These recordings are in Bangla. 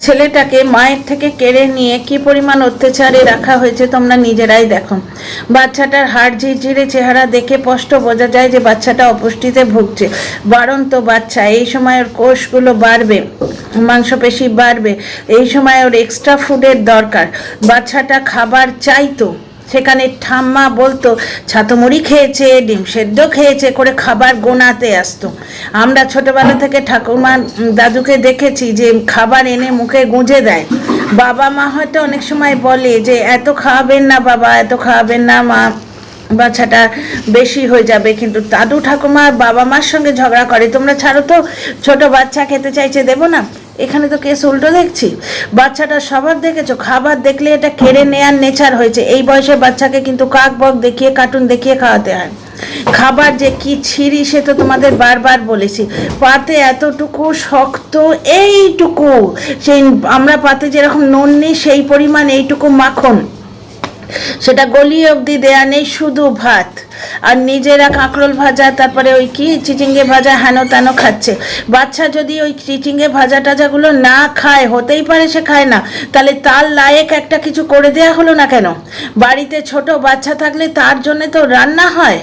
ছেলেটাকে মায়ের থেকে কেড়ে নিয়ে কি পরিমাণ অত্যাচারে রাখা হয়েছে তোমরা নিজেরাই দেখো। বাচ্চাটার হাড় ঝিরঝিরে চেহারা দেখে স্পষ্ট বোঝা যায় যে বাচ্চাটা অপুষ্টিতে ভুগছে। বাড়ন্ত বাচ্চা, এই সময় ওর কোষগুলো বাড়বে, মাংসপেশি বাড়বে, এই সময় ওর এক্সট্রা ফুডের দরকার। বাচ্চাটা খাবার চাইতো। সেখানে ঠাম্মা বলতো, ছাতুমুড়ি খেয়েছে, ডিম সেদ্ধ খেয়েছে, করে খাবার গোনাতে আসতো। আমরা ছোটবেলা থেকে ঠাকুরমা দাদুকে দেখেছি যে খাবার এনে মুখে গুঁজে দেয়। বাবা মা হয়তো অনেক সময় বলে যে, এত খাওয়াবেন না বাবা, এত খাওয়াবেন না, মা, বাচ্চাটা বেশি হয়ে যাবে। কিন্তু দাদু ঠাকুমা বাবা মার সঙ্গে ঝগড়া করে, তোমরা ছাড়ো তো, ছোট বাচ্চা খেতে চাইছে, দেবো না। এখানে তো কেস উল্টো দেখছি। বাচ্চাটা স্বভাব দেখেছ? খাবার দেখলে এটা কেড়ে নেয়ার নেচার হয়েছে। এই বয়সে বাচ্চাকে কিন্তু কাক বক দেখিয়ে কার্টুন দেখিয়ে খাওয়াতে হয়। খাবার যে কি ছিঁড়ি, সে তো তোমাদের বারবার বলেছি। পাতে এতটুকু শক্ত এইটুকু। সেই আমরা পাতে যেরকম নুন নিই, সেই পরিমাণ এইটুকু মাখন। সেটা গলি অবধি দেয়া নেই, শুধু ভাত। আর নিজেরা কাঁকরোল ভাজা, তারপরে ওই কি? চিচিঙ্গে ভাজা হেন তেন খাচ্ছে। বাচ্চা যদি ওই চিচিঙ্গে ভাজা টাজাগুলো না খায়, হতেই পারে সে খায় না। তাহলে তার লায়েক একটা কিছু করে দেয়া হলো না কেন? বাড়িতে ছোট বাচ্চা থাকলে তার জন্য তো রান্না হয়।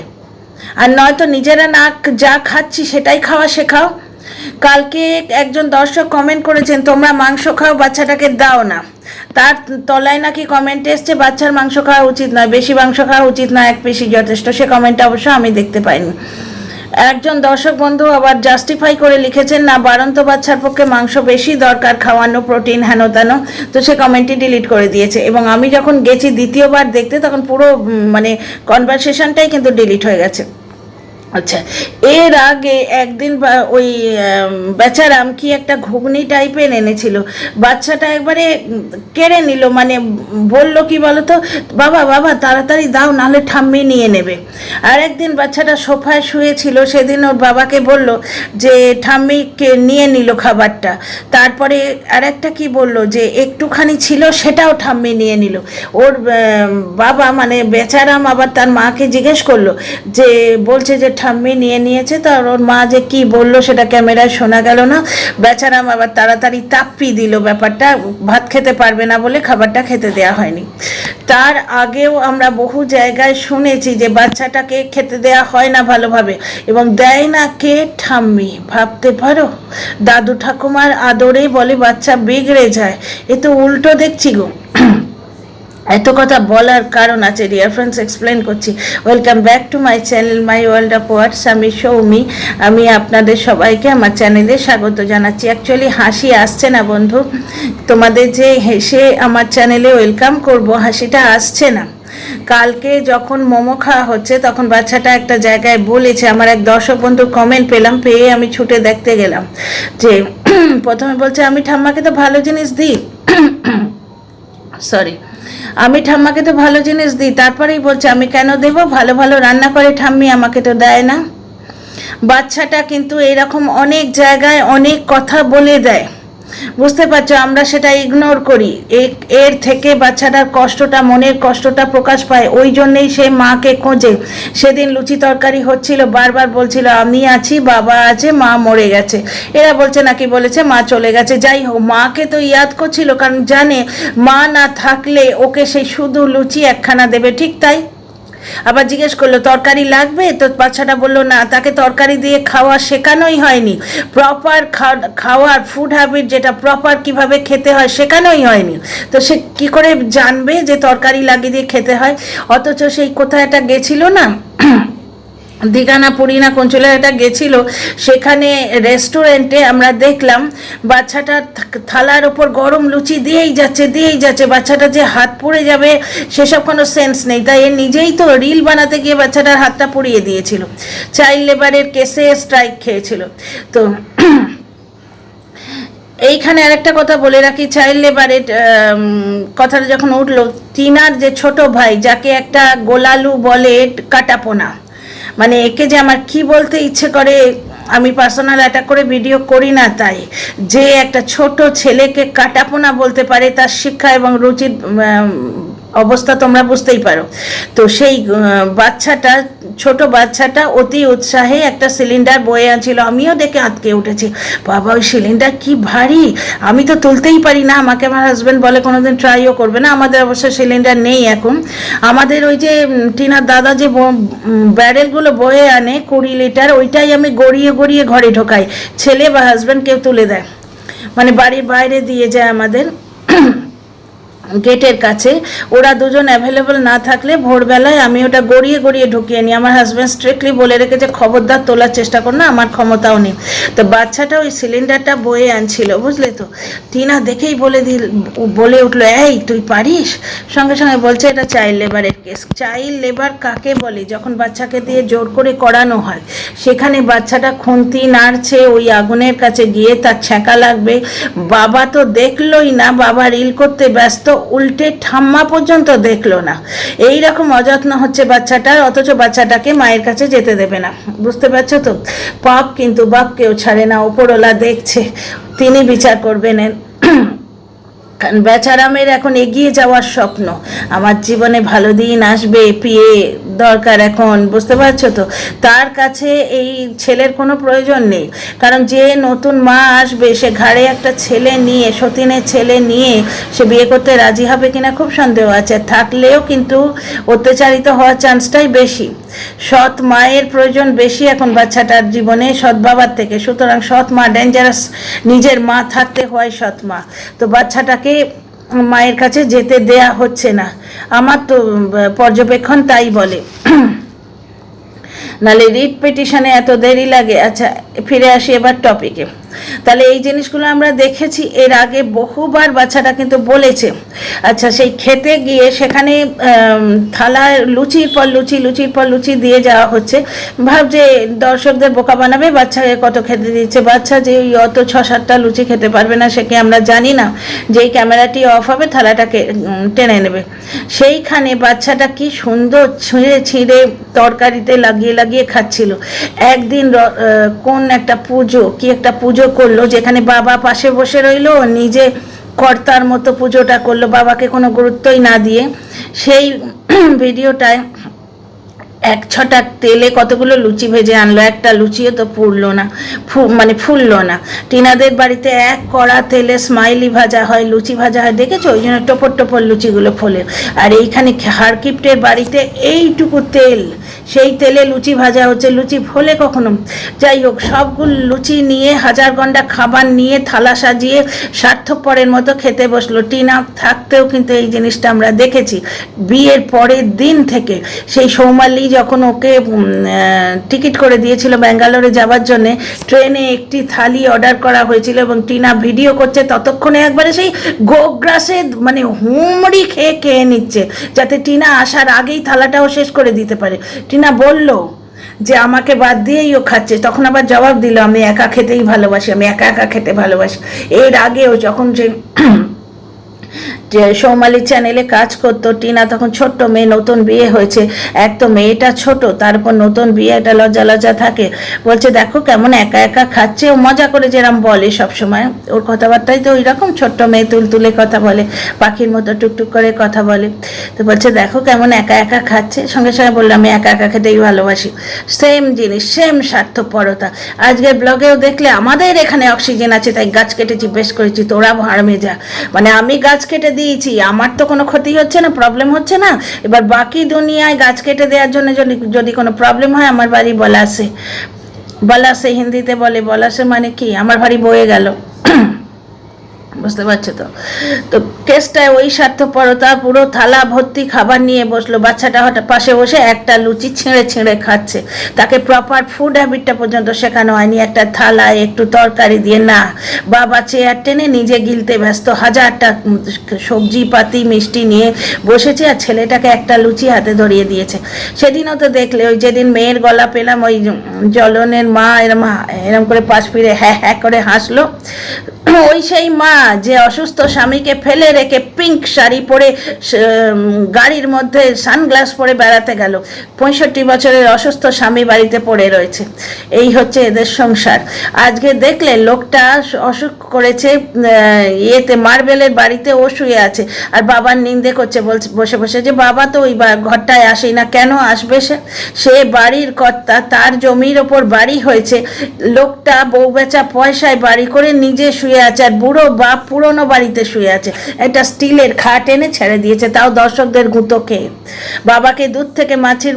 আর নয়তো নিজেরা না যা খাচ্ছি সেটাই খাওয়া শেখাও। কালকে একজন দর্শক কমেন্ট করেছেন, তোমরা মাংস খাও, বাচ্চাটাকে দাও না। তার তলায় নাকি কমেন্ট এসছে, বাচ্চার মাংস খাওয়া উচিত নয়, বেশি মাংস খাওয়া উচিত নয়, এক পেশি যথেষ্ট। সে কমেন্টটা অবশ্য আমি দেখতে পাইনি। একজন দর্শক বন্ধু আবার জাস্টিফাই করে লিখেছেন, না, বাড়ন্ত বাচ্চার পক্ষে মাংস বেশি দরকার, খাওয়ানো প্রোটিন হেন তেন তো সে কমেন্টটি ডিলিট করে দিয়েছে এবং আমি যখন গেছি দ্বিতীয়বার দেখতে, তখন পুরো মানে কনভারসেশনটাই কিন্তু ডিলিট হয়ে গেছে। আচ্ছা এর আগে একদিন ওই বেচারাম কি একটা ঘুগনি টাইপের এনেছিল। বাচ্চাটা একবারে কেড়ে নিল মানে বলল কি বলতো, বাবা বাবা, তাড়াতাড়ি দাও, নাহলে ঠাম্মি নিয়ে নেবে। আর একদিন বাচ্চাটা সোফায় শুয়েছিল, সেদিন ওর বাবাকে বলল যে, ঠাম্মিকে নিয়ে নিল খাবারটা। তারপরে আরেকটা কি বলল যে, একটুখানি ছিল, সেটাও ঠাম্মি নিয়ে নিল। ওর বাবা মানে বেচারাম আবার তার মাকে জিজ্ঞেস করল যে, বলছে যে ঠাম্মি নিয়ে নিয়েছে, তো আর ওর মা যে কি বলল সেটা ক্যামেরায় শোনা গেল না। বেচারাম আবার তাড়াতাড়ি তাপ্পি দিল ব্যাপারটা, ভাত খেতে পারবে না বলে খাবারটা খেতে দেয়া হয়নি। তার আগেও আমরা বহু জায়গায় শুনেছি যে বাচ্চাটাকে খেতে দেয়া হয় না ভালোভাবে এবং দেয় না কে? ঠাম্মি। ভাবতে পারো? দাদু ঠাকুমার আদরে বলে বাচ্চা বিগড়ে যায়। এ তো উল্টো দেখছি গো। এত কথা বলার কারণ আছে ডিয়ার ফ্রেন্ডস এক্সপ্লেন করছি। Welcome back to my channel my world of words আমি সৌমি, আমি আপনাদের সবাইকে আমার চ্যানেলে স্বাগত জানাচ্ছি। অ্যাকচুয়ালি হাসি আসছে না, বন্ধু। তোমাদের যে হেসে আমার চ্যানেলে ওয়েলকাম করব, হাসিটা আসছে না। কালকে যখন মোমো খাওয়া হচ্ছে, তখন বাচ্চাটা একটা জায়গায় বলেছে, আমার এক দর্শক বন্ধু কমেন্ট পেলাম, পেয়ে আমি ছুটে দেখতে গেলাম যে, প্রথমে বলছে, আমি ঠাম্মাকে তো ভালো জিনিস দিই। সরি আমি ঠাম্মাকে তো ভালো জিনিস দিই, তারপরেই বলছে, আমি কেন দেব? ভালো ভালো রান্না করে ঠাম্মি আমাকে তো দেয় না। বাচ্চাটা কিন্তু এরকম অনেক জায়গায় অনেক কথা বলে দেয়। বুঝতে পারছ, আমরা সেটা ইগনোর করি। এর থেকে বাচ্চাটার কষ্টটা, মনের কষ্টটা প্রকাশ পায়। ওই জন্যেই সে মাকে খোঁজে। সেদিন লুচি তরকারি হচ্ছিল, বারবার বলছিল, আমি আছি, বাবা আছে, মা মরে গেছে। এরা বলছে নাকি, বলেছে, মা চলে গেছে। যাই হোক, মাকে তো ইয়াদ করছিল, কারণ জানে, মা না থাকলে ওকে সেই শুধু লুচি একখানা দেবে, ঠিক তাই? আবার জিজ্ঞেস করল, তরকারি লাগবে? তো বাচ্চাটা বলল, না, তাকে তরকারি দিয়ে খাওয়া শেখানোই হয়নি। প্রপার খাওয়ার ফুড হ্যাবিট যেটা প্রপার কীভাবে খেতে হয় শেখানোই হয়নি। তো সে কি করে জানবে যে তরকারি লাগিয়ে দিয়ে খেতে হয়? অথচ সেই কোথায় একটা গেছিল না দীঘা না পুরী না কোন চলে একটা গেছিল। সেখানে রেস্টুরেন্টে আমরা দেখলাম, বাচ্চাটা থালার ওপর গরম লুচি দিয়েই যাচ্ছে দিয়েই যাচ্ছে। বাচ্চাটা যে হাত পুড়ে যাবে, সেসব কোনো সেন্স নেই। তাই এ নিজেই তো রিল বানাতে গিয়ে বাচ্চাটার হাতটা পুড়িয়ে দিয়েছিল। চাইল্ড লেবারের কেসে স্ট্রাইক খেয়েছিল। তো এইখানে আরেকটা কথা বলে রাখি। চাইল্ড লেবারের কথাটা যখন উঠল, টিনার যে ছোট ভাই, যাকে একটা গোলালু বলে কাটাপোনা মানে একে যে আমার কি বলতে ইচ্ছে করে, আমি পার্সোনাল অ্যাটাক করে ভিডিও করি না তাই। যে একটা ছোট ছেলেকে কাটাপোনা বলতে পারে, তার শিক্ষা এবং রুচির অবস্থা তোমরা বুঝতেই পারো। তো সেই বাচ্চাটা, ছোট বাচ্চাটা অতি উৎসাহে একটা সিলিন্ডার বয়ে আনছিল। আমিও দেখে আটকে উঠেছি। বাবা, ওই সিলিন্ডার কি ভারী! আমি তো তুলতেই পারি না। আমাকে আমার হাজব্যান্ড বলে, কোনোদিন ট্রাইও করবে না। আমাদের অবশ্য সিলিন্ডার নেই এখন। আমাদের ওই যে টিনার দাদা যে ব্যারেলগুলো বয়ে আনে কুড়ি লিটার, ওইটাই আমি গড়িয়ে গড়িয়ে ঘরে ঢোকাই। ছেলে বা হাজব্যান্ড কেউ তুলে দেয়। মানে বাড়ির বাইরে দিয়ে যায় আমাদের। গেটের কাছে। ওরা দুজন অ্যাভেলেবল না থাকলে ভোরবেলায় আমি ওটা গড়িয়ে গড়িয়ে ঢুকিয়ে নিই। আমার হাজব্যান্ড স্ট্রিক্টলি বলে রেখেছে, খবরদার, তোলার চেষ্টা কর না, আমার ক্ষমতাও নেই। তো বাচ্চাটা ওই সিলিন্ডারটা বয়ে আনছিল, বুঝলে তো? টিনা দেখেই বলে দিল, বলে উঠল, এই, তুই পারিস? সঙ্গে সঙ্গে বলছে, এটা চাইল্ড লেবারের কেস চাইল্ড লেবার কাকে বলে? যখন বাচ্চাকে দিয়ে জোর করে করানো হয়, সেখানে বাচ্চাটা খুন্তি নাড়ছে, ওই আগুনের কাছে গিয়ে তার ছ্যাঁকা লাগবে। বাবা তো দেখলোই না, বাবা রিল করতে ব্যস্ত উল্টে ঠাম্মা পর্যন্ত দেখল না। এই রকম অযত্ন হচ্ছে বাচ্চাটার অথচ বাচ্চাটাকে মায়ের কাছে যেতে দেবে না। বুঝতে পারছ তো? পাপ কিন্তু বাপ কেউ ছাড়ে না, ওপরওয়ালা দেখছে। তিনি বিচার করবেন কারণ বেচারামের এখন এগিয়ে যাওয়ার স্বপ্ন। আমার জীবনে ভালো দিন আসবে, পিয়ে দরকার এখন, বুঝতে পারছ তো? তার কাছে এই ছেলের কোনো প্রয়োজন নেই। কারণ যে নতুন মা আসবে, সে ঘাড়ে একটা ছেলে নিয়ে, সতীনের ছেলে নিয়ে সে বিয়ে করতে রাজি হবে কিনা খুব সন্দেহ আছে। থাকলেও কিন্তু অত্যাচারিত হওয়ার চান্সটাই বেশি। সৎ মায়ের প্রয়োজন বেশি এখন বাচ্চাটার জীবনে, সৎ বাবার থেকে। সুতরাং সৎ মা ডেঞ্জারাস নিজের মা থাকতে হয় সৎ মা তো বাচ্চাটাকে মায়ের কাছে যেতে দেয়া হচ্ছে না। আমার তো পর্যবেক্ষণ তাই বলে। নালে রিট পিটিশনে এত দেরি লাগে? আচ্ছা ফিরে আসি এবার টপিকে তাহলে এই জিনিসগুলো আমরা দেখেছি, এর আগে বহুবার বাচ্চাটা কিন্তু বলেছে। আচ্ছা সেই খেতে গিয়ে সেখানে থালায় লুচির পর লুচি, লুচির পর লুচি দিয়ে যাওয়া হচ্ছে। ভাবছে দর্শকদের বোকা বানাবে, বাচ্চাকে কত খেতে দিচ্ছে। বাচ্চা যে অত ছ সাতটা লুচি খেতে পারবে না সেকে আমরা জানি না যেই ক্যামেরাটি অফ হবে, থালাটাকে টেনে নেবে। সেইখানে বাচ্চাটা কি সুন্দর ছিঁড়ে ছিঁড়ে তরকারিতে লাগিয়ে লাগিয়ে খাচ্ছিল। একদিন কোন একটা পুজো, কি একটা পুজো করল, যেখানে বাবা পাশে বসে রইল, নিজে কর্তার মতো পুজোটা করল, বাবাকে কোনো গুরুত্বই না দিয়ে। সেই ভিডিওটায় এক ছটা তেলে কতগুলো লুচি ভেজে আনলো? একটা লুচিও তো পুড়লো না। মানে ফুললো না। টিনাদের বাড়িতে এক কড়া তেলে স্মাইলি ভাজা হয়, লুচি ভাজা হয়। দেখেছ? ওই জন্য টোপর টোপর লুচিগুলো ফোলে। আর এইখানে হারকিপ্টের বাড়িতে এইটুকু তেল। সেই তেলে লুচি ভাজা হচ্ছে। লুচি ফোলে কখনো? যাই হোক, সবগুলো লুচি নিয়ে হাজার গন্ডা খাবার নিয়ে থালা সাজিয়ে স্বার্থপরের মতো খেতে বসল। টিনা থাকতেও কিন্তু এই জিনিসটা আমরা দেখেছি। বিয়ের পরের দিন থেকে সেই সৌমালি যখন ওকে টিকিট করে দিয়েছিল ব্যাঙ্গালোরে যাওয়ার জন্যে, ট্রেনে একটি থালি অর্ডার করা হয়েছিল এবং টিনা ভিডিও করছে ততক্ষণে একবারে সেই গোগ্রাসে মানে হুমড়ি খেয়ে খেয়ে নিচ্ছে, যাতে টিনা আসার আগেই থালাটাও শেষ করে দিতে পারে। টিনা বলল যে, আমাকে বাদ দিয়েই ও খাচ্ছে। তখন আবার জবাব দিল, আমি একা খেতেই ভালোবাসি, আমি একা একা খেতে ভালোবাসি। এর আগেও যখন যে যে সৌমালি চ্যানেলে কাজ করতো, টিনা তখন ছোট্ট মেয়ে, নতুন বিয়ে হয়েছে। এক তো মেয়েটা ছোট তারপর নতুন বিয়ে একটা লজ্জা লজ্জা থাকে। বলছে, দেখো কেমন একা একা খাচ্ছে, ও মজা করে যেরম বলে সব সময় ওর কথাবার্তাই তো ওই রকম ছোট্ট মেয়ে তুলতুলে কথা বলে, পাখির মতো টুকটুক করে কথা বলে। তো বলছে, দেখো কেমন একা একা খাচ্ছে। সঙ্গে সঙ্গে বললাম, আমি একা একা খেতেই ভালোবাসি। সেম জিনিস সেম স্বার্থপরতা। আজকের ব্লগেও দেখলে আমাদের এখানে অক্সিজেন আছে, তাই গাছ কেটেছি, বেশ করেছি তোরা ভাড়মে যা মানে আমি গাছ কেটে দিয়েছি, আমার তো কোনো ক্ষতি হচ্ছে না প্রবলেম হচ্ছে না। এবার বাকি দুনিয়ায় গাছ কেটে দেওয়ার জন্য যদি যদি কোনো প্রবলেম হয়, আমার বাড়ি বলাসে। বলাসে হিন্দিতে বলে, বলাসে মানে কি? আমার বাড়ি বয়ে গেল। বুঝতে পারছ তো। তো কেসটায় ওই স্বার্থপরতা পুরো থালা ভর্তি খাবার নিয়ে বসল। বাচ্চাটা হঠাৎ পাশে বসে একটা লুচি ছিঁড়ে ছিঁড়ে খাচ্ছে। তাকে প্রপার ফুড হ্যাবিটটা পর্যন্ত শেখানো হয়নি। একটা থালায় একটু তরকারি দিয়ে না বাবা চেয়ার টেনে নিজে গিলতে ব্যস্ত। হাজারটা সবজি পাতি মিষ্টি নিয়ে বসেছে আর ছেলেটাকে একটা লুচি হাতে ধরিয়ে দিয়েছে। সেদিনও তো দেখলে ওই যেদিন মেয়ের গলা পেলাম ওই উম, জ্বলনের মা এরম এরম করে পাশ ফিরে হ্যাঁ হ্যাঁ করে হাসলো। ওই সেই মা যে অসুস্থ স্বামীকে ফেলে রেখে পিঙ্ক শাড়ি পরে গাড়ির মধ্যে সানগ্লাস পরে বেড়াতে গেল। পঁয়ষট্টি বছরের অসুস্থ স্বামী বাড়িতে পড়ে রয়েছে। এই হচ্ছে এদের সংসার। আজকে দেখলে লোকটা অসুখ করেছে ইয়েতে মার্বেলের বাড়িতে ও শুয়ে আছে। আর বাবার নিন্দে করছে, বলছে, বসে বসে যে, বাবা তো ওই ঘরটায় আসেই না, কেন আসবে সে? সে বাড়ির কর্তা, তার জমির ওপর বাড়ি হয়েছে। লোকটা বউ বেচা পয়সায় বাড়ি করে নিজে শুয়ে আছে। আর বুড়ো বাপ পুরনো বাড়িতে শুয়ে আছে। একটা স্টিলের খাট এনে ছেড়ে দিয়েছে, তাও দর্শকদের গুঁতো খেয়ে বাবাকে দুধ থেকে মাছের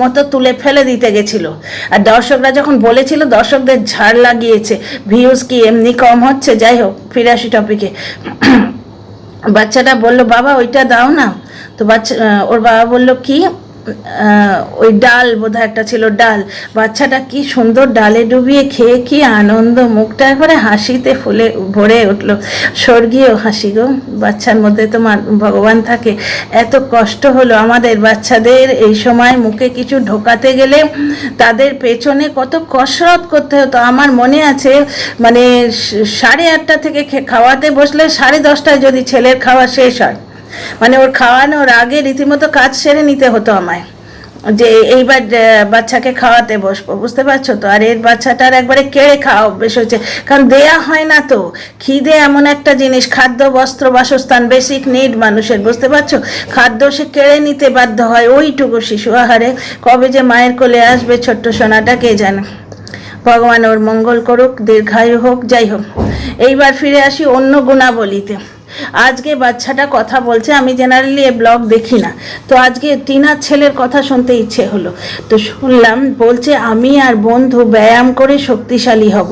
মতো তুলে ফেলে দিতে গেছিল। আর দর্শকরা যখন বলেছিল, দর্শকদের ঝাড় লাগিয়েছে। ভিউজ কি এমনি কম হচ্ছে? যাই হোক, ফিরে আসি টপিকে। বাচ্চাটা বলল, বাবা, ওইটা দাও না। তো বাচ্চা ওর বাবা বলল, কি? ওই ডাল বোধহয় একটা ছিল ডাল। বাচ্চাটা কি সুন্দর ডালে ডুবিয়ে খেয়ে কি আনন্দ, মুখটা একবারে হাসিতে ফুলে ভরে উঠল। স্বর্গীয় হাসি গো, বাচ্চার মধ্যে তো ভগবান থাকে। এত কষ্ট হলো আমাদের বাচ্চাদের এই সময় মুখে কিছু ঢোকাতে গেলে। তাদের পেছনে কত কসরত করতে হতো। আমার মনে আছে মানে সাড়ে আটটা থেকে খাওয়াতে বসলে সাড়ে দশটায় যদি ছেলের খাওয়া শেষ হয়। মানে ওর খাওয়ানোর আগে রীতিমতো কাজ সেরে নিতে হতো আমায়। যে এইবার বাচ্চাকে খাওয়াতে বসবো, বুঝতে পারছ তো? আর এর বাচ্চাটার একবারে কেড়ে খাওয়া অভ্যেস হয়েছে। কারণ দেয়া হয় না তো। খিদে এমন একটা জিনিস, খাদ্য, বস্ত্র, বাসস্থান বেসিক নিড মানুষের, বুঝতে পারছ? খাদ্য সে কেড়ে নিতে বাধ্য হয় ওইটুকু শিশু আহারে। কবে যে মায়ের কোলে আসবে ছোট্ট সোনাটা কে জানে? ভগবান ওর মঙ্গল করুক, দীর্ঘায়ু হোক, যাই হোক। এইবার ফিরে আসি অন্য গুণাবলীতে। আজকে বাচ্চাটা কথা বলছে, আমি জেনারেলি এ ব্লগ দেখি না। তো আজকে টিনার ছেলের কথা শুনতে ইচ্ছে হলো। তো শুনলাম, বলছে আমি আর বন্ধু ব্যায়াম করে শক্তিশালী হব।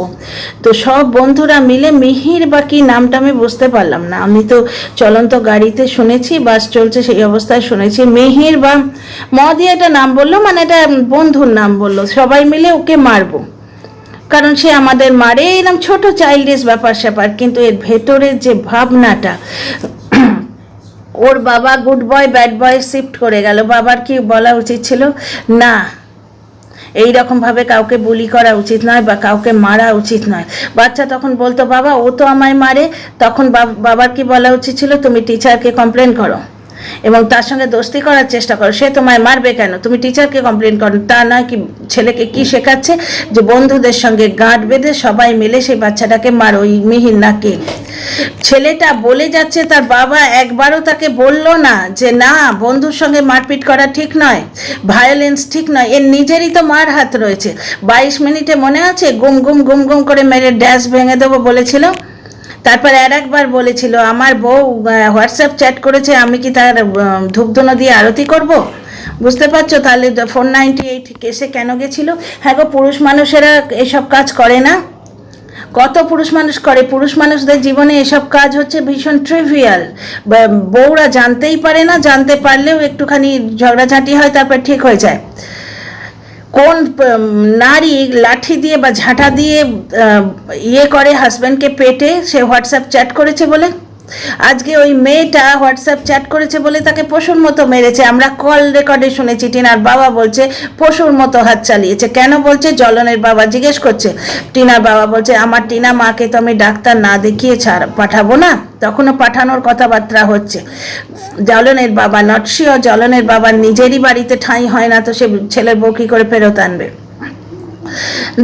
তো সব বন্ধুরা মিলে মিহির বা কি নামটা আমি বুঝতে পারলাম না। আমি তো চলন্ত গাড়িতে শুনেছি, বাস চলছে সেই অবস্থায় শুনেছি। মিহির বা মদি একটা নাম বলল মানে এটা বন্ধুর নাম বলল। সবাই মিলে ওকে মারবো। কারণ সে আমাদের মারে এরকম ছোট চাইল্ডিস ব্যাপার স্যাপার, কিন্তু এর ভেতরের যে ভাবনাটা, ওর বাবা good boy bad boy shift করে গেল। বাবার কি বলা উচিত ছিল? না, এই রকম ভাবে কাউকে বুলি করা উচিত নয় বা কাউকে মারা উচিত নয়। বাচ্চা তখন বলতো, বাবা, ও তো আমায় মারে। তখন বাব- বাবার কি বলা উচিত ছিল? তুমি টিচারকে কমপ্লেন করো। এবং তার সঙ্গে দোস্তি করার চেষ্টা করো। সে তোমায় মারবে কেন? তুমি টিচারকে কমপ্লেন করো। তা নয় কি ছেলেকে কি শেখাচ্ছে যে বন্ধুদের সঙ্গে গাঁট বেঁধে সবাই মিলে সেই বাচ্চাটাকে মারো, ওই মিহির নাকে? ছেলেটা বলে যাচ্ছে, তার বাবা একবারও তাকে বলল না যে, না, বন্ধুর সঙ্গে মারপিট করা ঠিক নয় ভায়োলেন্স ঠিক নয়, এর নিজেরই তো মার হাত রয়েছে। বাইশ মিনিটে মনে আছে, গুম গুম গুম গুম করে মেরে ড্যাশ ভেঙে দেবো বলেছিল? তারপর আর একবার বলেছিল, আমার বউ হোয়াটসঅ্যাপ চ্যাট করেছে, আমি কি তার ধূপধুনো দিয়ে আরতি করব? বুঝতে পারছ? তাহলে ফোর নাইনটি এইট কেসে কেন গেছিল? হ্যাঁ গো, পুরুষ মানুষেরা এসব কাজ করে না। কত পুরুষ মানুষ করে? পুরুষ মানুষদের জীবনে এসব কাজ হচ্ছে ভীষণ ট্রিভিয়াল বউরা জানতেই পারে না, জানতে পারলেও একটুখানি ঝগড়াঝাঁটি হয়, তারপর ঠিক হয়ে যায়। কোন নারী লাঠি দিয়ে বা ঝাঁটা দিয়ে ইয়ে করে হাজব্যান্ডকে পেটে, সে হোয়াটসঅ্যাপ চ্যাট করেছে বলে? আজকে ওই মেয়েটা হোয়াটসঅ্যাপ চ্যাট করেছে বলে তাকে পশুর মতো মেরেছে। আমরা কল রেকর্ডে শুনেছি, টিনার বাবা বলছে, পশুর মতো হাত চালিয়েছে। কেন বলছে? জলনের বাবা জিজ্ঞেস করছে। টিনার বাবা বলছে, আমার টিনা মাকে তো আমি ডাক্তার না দেখিয়ে ছাড়, পাঠাবো না? তখনও পাঠানোর কথাবার্তা হচ্ছে। জলনের বাবা নটসিও জলনের বাবার নিজেরই বাড়িতে ঠাঁই হয় না, তো সে ছেলের বউ কি করে ফেরত আনবে?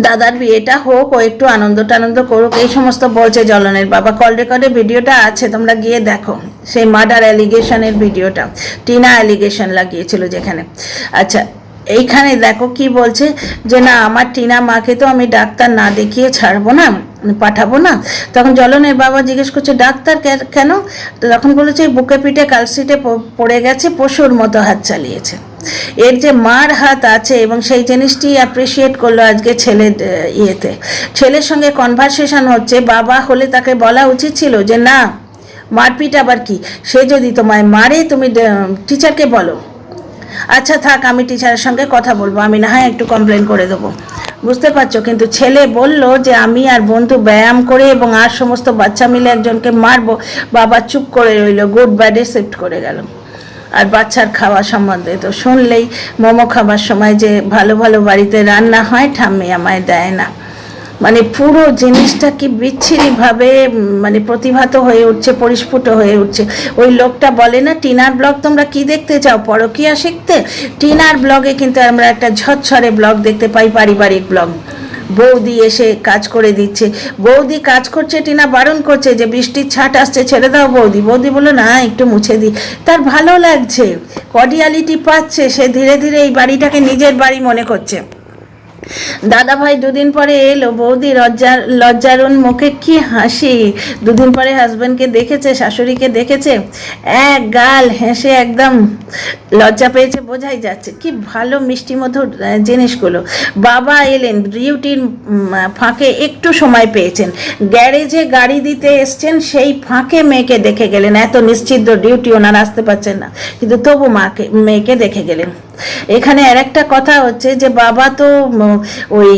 দাদার বিয়েটা হোক ও একটু আনন্দ টানন্দ করুক, এই সমস্ত বলছে জলনের বাবা। কল রেকর্ডের ভিডিওটা আছে, তোমরা গিয়ে দেখো। সেই মার্ডার অ্যালিগেশনের ভিডিওটা। টিনা অ্যালিগেশন লাগিয়েছিল যেখানে। আচ্ছা এইখানে দেখো কি বলছে যে, না, আমার টিনা মাকে তো আমি ডাক্তার না দেখিয়ে ছাড়বো না পাঠাবো না। তখন জলনের বাবা জিজ্ঞেস করছে, ডাক্তার কেন? তখন বলেছে, বুকে পিঠে কালসিটে পড়ে গেছে, পশুর মতো হাত চালিয়েছে। এর যে মার হাত আছে এবং সেই জিনিসটি অ্যাপ্রিসিয়েট করল আজকে ছেলের ইয়েতে। ছেলের সঙ্গে কনভারসেশন হচ্ছে, বাবা হলে তাকে বলা উচিত ছিল যে, না, মারপিট আবার কি? সে যদি তোমায় মারে, তুমি টিচারকে বলো। আচ্ছা থাক, আমি টিচারের সঙ্গে কথা বলব, আমি না হয় একটু কমপ্লেন করে দেবো। বুঝতে পারছ? কিন্তু ছেলে বলল যে, আমি আর বন্ধু ব্যায়াম করে এবং আর সমস্ত বাচ্চা মিলে একজনকে মারবো। বাবা চুপ করে রইল গুড ব্যাডে শিফট করে গেল। আর বাচ্চার খাওয়া সম্বন্ধে। তো শুনলেই মোমো খাবার সময় যে ভালো ভালো বাড়িতে রান্না হয়, ঠাম্মি আমায় দেয় না। মানে পুরো জিনিসটা কি বিচ্ছিরিভাবে মানে প্রতিভাত হয়ে উঠছে, পরিস্ফুট হয়ে উঠছে। ওই লোকটা বলে না, টিনার ব্লগ তোমরা কি দেখতে চাও? পরকিয়া শিখতে? টিনার ব্লগে কিন্তু আমরা একটা ঝরঝরে ব্লগ দেখতে পাই, পারিবারিক ব্লগ। বৌদি এসে কাজ করে দিচ্ছে। বৌদি কাজ করছে, টিনা বারণ করছে যে বৃষ্টির ছাট আসছে, ছেড়ে দাও বৌদি। বৌদি বলল, না, একটু মুছে দিই। তার ভালো লাগছে কডিয়ালিটি পাচ্ছে, সে ধীরে ধীরে এই বাড়িটাকে নিজের বাড়ি মনে করছে। দাদা ভাই দুদিন পরে এলো, বৌদি লজ্জার লজ্জারুন মুখে কি হাসি। দুদিন পরে হাজব্যান্ডকে দেখেছে, শাশুড়িকে দেখেছে, এক গাল হেসে একদম লজ্জা পেয়েছে, বোঝাই যাচ্ছে। কি ভালো মিষ্টি মধুর জিনিসগুলো। বাবা এলেন ডিউটির ফাঁকে একটু সময় পেয়েছেন। গ্যারেজে গাড়ি দিতে এসছেন, সেই ফাঁকে মেয়েকে দেখে গেলেন। এত নিশ্চিদ্ধ ডিউটি ওনারা আসতে পারছেন না। কিন্তু তবু মাকে, মেয়েকে দেখে গেলেন। এখানে আর একটা কথা হচ্ছে যে বাবা তো ওই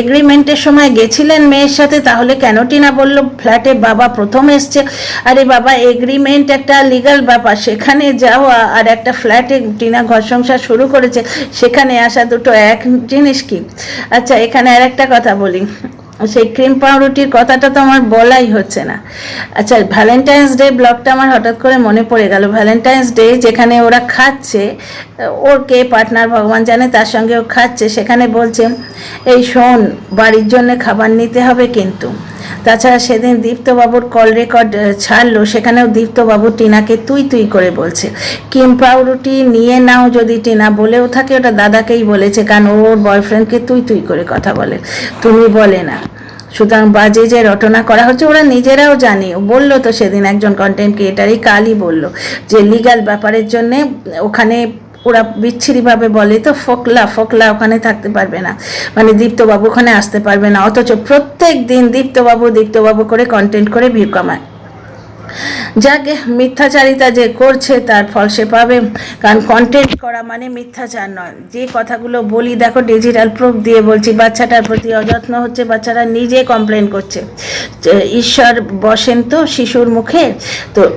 এগ্রিমেন্টের সময় গেছিলেন মেয়ের সাথে, তাহলে কেন টিনা বলল ফ্ল্যাটে বাবা প্রথম এসছে? আরে বাবা এগ্রিমেন্ট একটা লিগ্যাল ব্যাপার, সেখানে যাওয়া আর একটা ফ্ল্যাটে টিনা ঘর সংসার শুরু করেছে, সেখানে আসা দুটো এক জিনিস কি? আচ্ছা এখানে আর একটা কথা বলি। সেই ক্রিম পাউরুটির কথাটা তো আমার বলাই হচ্ছে না। আচ্ছা ভ্যালেন্টাইন্স ডে ব্লগটা আমার হঠাৎ করে মনে পড়ে গেল। ভ্যালেন্টাইন্স ডে যেখানে ওরা খাচ্ছে, ওর কে পার্টনার ভগবান জানে, তার সঙ্গে ও খাচ্ছে, সেখানে বলছেন এই শোন, বাড়ির জন্য খাবার নিতে হবে কিন্তু। তাছাড়া সেদিন দীপ্তবাবুর কল রেকর্ড ছাড়লো, সেখানেও দীপ্তবাবু টিনাকে তুই তুই করে বলছে। কিম পাউরুটি নিয়ে নাও যদি টিনা বলেও থাকে, ওটা দাদাকেই বলেছে, কারণ ওর বয়ফ্রেন্ডকে তুই তুই করে কথা বলে। তুমি বলে না। সুতরাং বাজে যে রটনা করা হচ্ছে, ওরা নিজেরাও জানে। বলল তো সেদিন একজন কন্টেন্ট ক্রিয়েটারই কালই বলল যে লিগাল ব্যাপারের জন্যে ওখানে ওরা বিচ্ছিরিভাবে বলে, তো ফোকলা ফোকলা ওখানে থাকতে পারবে না। মানে দীপ্তবাবু ওখানে আসতে পারবে না। অথচ প্রত্যেক দিন দীপ্তবাবু দীপ্তবাবু করে কন্টেন্ট করে ভিউ কামায়। যাকে মিথ্যাচারিতা যে করছে তার ফল সে পাবে। কারণ কন্টেন্ট করা মানে মিথ্যাচার নয়। যে কথাগুলো বলি, দেখো ডিজিটাল প্রুফ দিয়ে বলছি, বাচ্চাটার প্রতি অযত্ন হচ্ছে, বাচ্চারা নিজে কমপ্লেন করছে। ঈশ্বর বসেন তো শিশুর মুখে, তো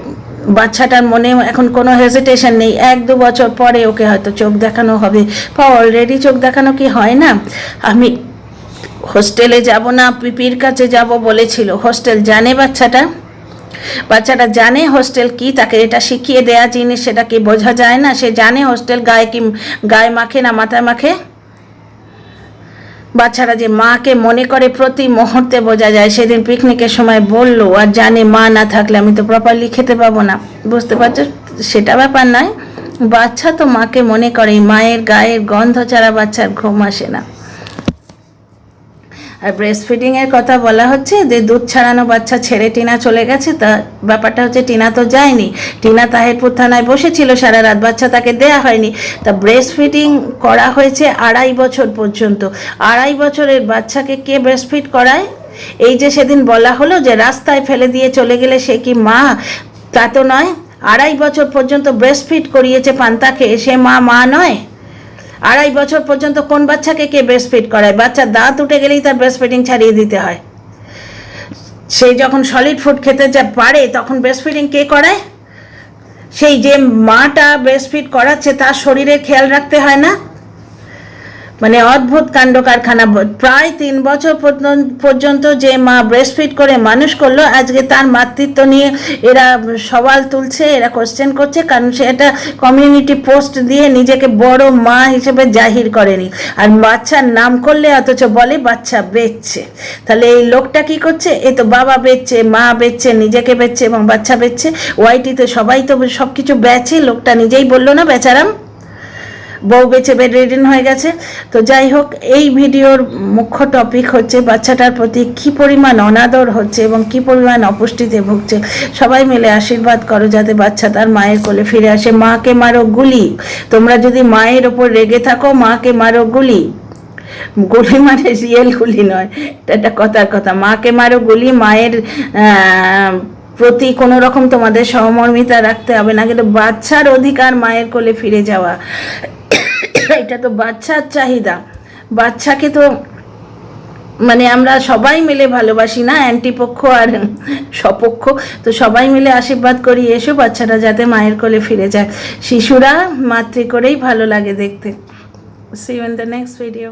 বাচ্চাটার মনে এখন কোনো হেজিটেশন নেই। এক দু বছর পরে ওকে হয়তো চোখ দেখানো হবে। বা অলরেডি চোখ দেখানো কি হয় না? আমি হোস্টেলে যাব না, পিপির কাছে যাব বলেছিল। হোস্টেল জানে বাচ্চাটা? বাচ্চাটা জানে হোস্টেল কি, তাকে এটা শিখিয়ে দেয়া জিনিস, সেটা কি বোঝা যায় না? সে জানে হোস্টেল গায়ে কি, গায়ে মাখে না, মাথায় মাখে? বাচ্চারা যে মাকে মনে করে প্রতি মুহূর্তে বোঝা যায়, সেদিন পিকনিকের সময় বলল, আর জানে মা না থাকলে আমি তো প্রপারলি খেতে পাবো না। বুঝতে পারছ? সেটা ব্যাপার নয়। বাচ্চা তো মাকে মনে করে মায়ের গায়ের গন্ধ ছাড়া বাচ্চার ঘুম আসে না। আর ব্রেস্ট ফিডিংয়ের কথা বলা হচ্ছে যে দুধ ছাড়ানো বাচ্চা ছেড়ে টিনা চলে গেছে, তা ব্যাপারটা হচ্ছে টিনা তো যায়নি। টিনা তাহেরপুর থানায় বসেছিল, সারা রাত বাচ্চা তাকে দেয়া হয়নি। তা ব্রেস্ট ফিডিং করা হয়েছে আড়াই বছর পর্যন্ত। আড়াই বছরের বাচ্চাকে কে ব্রেস্ট ফিড করায়? এই যে সেদিন বলা হলো যে রাস্তায় ফেলে দিয়ে চলে গেলে সে কি মা? তা তো নয়। আড়াই বছর পর্যন্ত ব্রেস্ট ফিড করিয়েছে পান্তাকে, সে মা মা নয়? আড়াই বছর পর্যন্ত কোন বাচ্চাকে কে ব্রেস্ট ফিড করায়? বাচ্চার দাঁত উঠে গেলেই তার ব্রেস্ট ফিডিং ছাড়িয়ে দিতে হয়। সে যখন সলিড ফুড খেতে যা পারে, তখন ব্রেস্ট ফিডিং কে করায়? সেই যে মাটা ব্রেস্ট ফিড করাচ্ছে, তার শরীরে খেয়াল রাখতে হয় না? মানে অদ্ভুত কাণ্ড কারখানা। প্রায় তিন বছর পর্যন্ত- যে মা ব্রেস্ট ফিড করে মানুষ করল, আজকে তার মাতৃত্ব নিয়ে এরা সওয়াল তুলছে, এরা কোশ্চেন করছে, কারণ সে একটা কমিউনিটি পোস্ট দিয়ে নিজেকে বড় মা হিসেবে জাহির করেনি। আর বাচ্চার নাম করলে অথচ বলে বাচ্চা বেচছে। তাহলে এই লোকটা কি করছে? এ তো বাবা বেচছে, মা বেচছে, নিজেকে বেচছে এবং বাচ্চা বেচছে। ওয়াইটিতে সবাই তো সব কিছু বেচে, লোকটা নিজেই বলল না, বেচারাম? বউ বেঁচে বেড রিডিন হয়ে গেছে। তো যাই হোক, এই ভিডিওর মুখ্য টপিক হচ্ছে বাচ্চাটার প্রতি কি পরিমাণ অনাদর হচ্ছে এবং কি পরিমাণ অপুষ্টিতে ভুগছে। সবাই মিলে আশীর্বাদ করো যাতে বাচ্চা তার মায়ের কোলে ফিরে আসে। মাকে মারো গুলি। তোমরা যদি মায়ের ওপর রেগে থাকো, মাকে মারো গুলি। গুলি মানে রিয়েল গুলি নয়। এটা একটা কথার কথা। মাকে মারো গুলি, মায়ের প্রতি কোনো রকম তোমাদের সহমর্মিতা রাখতে হবে, না কিন্তু বাচ্চার অধিকার মায়ের কোলে ফিরে যাওয়া। এটা তো বাচ্চার চাহিদা। বাচ্চাকে তো মানে আমরা সবাই মিলে ভালোবাসি না, অ্যান্টিপক্ষ আর সপক্ষ তো সবাই মিলে আশীর্বাদ করি, এসো বাচ্চাটা যাতে মায়ের কোলে ফিরে যায়। শিশুরা মাতৃ করেই ভালো লাগে দেখতে। See you in the next video